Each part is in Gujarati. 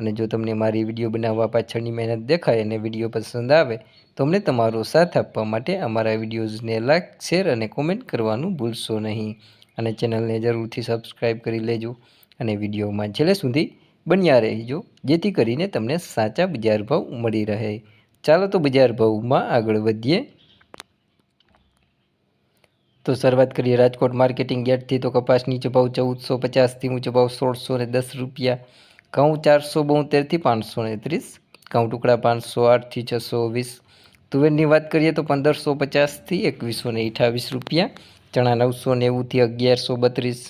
અને જો તમને મારી વીડિયો બનાવવા પાછળની મહેનત દેખાય અને વીડિયો પસંદ આવે, તો અમને તમારો સાથ આપવા માટે અમારા વિડીયોઝને લાઇક શેર અને કોમેન્ટ કરવાનું ભૂલશો નહીં. અને ચેનલને જરૂરથી સબસ્ક્રાઈબ કરી લેજો અને વિડીયોમાં છેલ્લે સુધી બન્યા રહેજો, જેથી કરીને તમને સાચા બજાર ભાવ મળી રહે. ચાલો તો બજાર ભાવમાં આગળ વધીએ. તો શરૂઆત કરીએ રાજકોટ માર્કેટિંગ યાર્ડથી. તો કપાસ નીચો ભાવ ચૌદસો પચાસથી ઊંચો ભાવ સોળસો ને દસ રૂપિયા. ઘઉં ચારસો બોતેરથી પાંચસો ને ત્રીસ ટુકડા પાંચસો આઠથી છસો વીસ. તુવેરની વાત કરીએ તો પંદરસો પચાસથી એકવીસો ને અઠાવીસ રૂપિયા, ચણા નવસો નેવુંથી અગિયારસો બત્રીસ.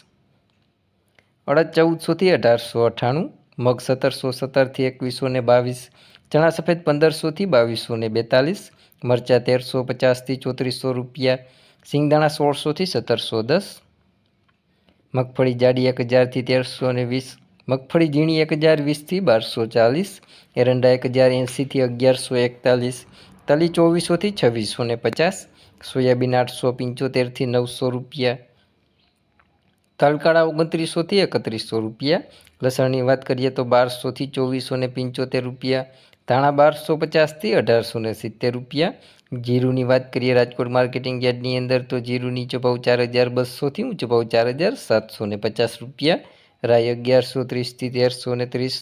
અડદ ચૌદસોથી અઢારસો અઠ્ઠાણું મગ સત્તરસો સત્તરથી એકવીસો ને બાવીસ, ચણા સફેદ પંદરસોથી બાવીસો ને બેતાલીસ, મરચાં તેરસો પચાસથી ચોત્રીસો રૂપિયા, સિંગદાણા સોળસોથી સત્તરસો દસ, મગફળી જાડી એક હજારથી તેરસો ને વીસ મગફળી ઝીણી એક હજાર વીસથી બારસો ચાલીસ, એરંડા એક હજાર એંસીથી અગિયારસો એકતાલીસ, તલી ચોવીસોથી છવ્વીસો ને પચાસ, સોયાબીન આઠસો પંચોતેરથી નવસો રૂપિયા. તલકાળા ઓગણત્રીસોથી એકત્રીસો રૂપિયા. લસણની વાત કરીએ તો બારસોથી ચોવીસો ને પંચોતેર રૂપિયા. ધાણા બારસો પચાસથી અઢારસો ને સિત્તેર રૂપિયા. જીરુની વાત કરીએ રાજકોટ માર્કેટિંગ યાર્ડની અંદર તો જીરું નીચો ભાવ ચાર હજાર બસોથી ઊંચો ભાવ ચાર હજાર સાતસો ને પચાસ રૂપિયા. રાય અગિયારસો ત્રીસથી તેરસો ને ત્રીસ.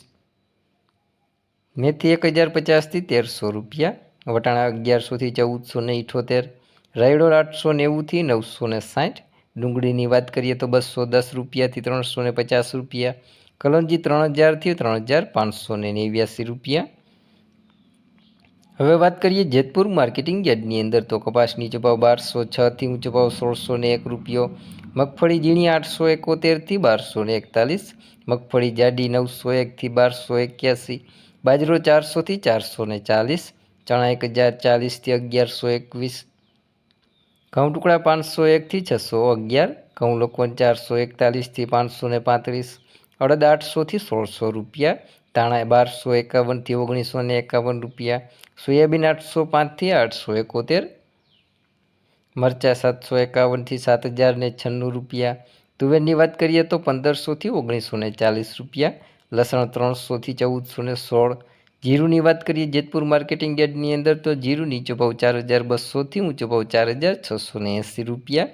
મેથી એક હજાર પચાસથી તેરસો રૂપિયા. વટાણા અગિયારસોથી ચૌદસો ને ઇઠોતેર. રાયડોળ આઠસો નેવુંથી નવસો ને સાઠ. ડુંગળીની વાત કરીએ તો બસો દસ રૂપિયાથી ત્રણસો ને પચાસ રૂપિયા. કલંજી ત્રણ હજારથી ત્રણ હજાર પાંચસો ને નેવ્યાસી રૂપિયા. હવે વાત કરીએ જેતપુર માર્કેટિંગ યાર્ડની અંદર તો કપાસ નીચો ભાવ બારસો છથી ઊંચો ભાવ સોળસો ને એક રૂપિયો. મગફળી ઝીણી આઠસો એકોતેરથી બારસો ને એકતાલીસ, મગફળી જાડી નવસો એકથી બારસો એક્યાસી, બાજરો ચારસોથી ચારસો ને ચાલીસ, ચણા એક હજાર ચાલીસથી અગિયારસો એકવીસ, ઘઉં ટુકડા પાંચસો એકથી છસો અગિયાર, ઘઉં લોકોન ચારસો એકતાલીસથી પાંચસો ને પાંત્રીસ, અડદ આઠસોથી સોળસો રૂપિયા, ધાણા બારસો એકાવનથી ઓગણીસો ને એકાવન રૂપિયા, સોયાબીન આઠસો પાંચથી આઠસો એકોતેર મરચાં સાતસો એકાવનથી સાત હજાર ને છન્નું રૂપિયા. તુવેરની વાત કરીએ તો પંદરસોથી ઓગણીસો ને ચાલીસ રૂપિયા, લસણ ત્રણસોથી ચૌદસો ને સોળ. જીરુની વાત કરીએ જેતપુર માર્કેટિંગ યાર્ડની અંદર તો જીરું નીચો ભાવ ચાર હજાર બસોથી ઊંચો ભાવ ચાર હજાર છસો ને એંસી રૂપિયા,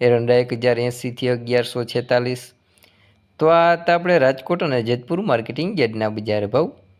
એરંડા એક હજાર એંસીથી અગિયારસો છેતાલીસ. તો આ હતા આપણે રાજકોટ અને જેતપુર માર્કેટિંગ યાર્ડના બજાર ભાવ.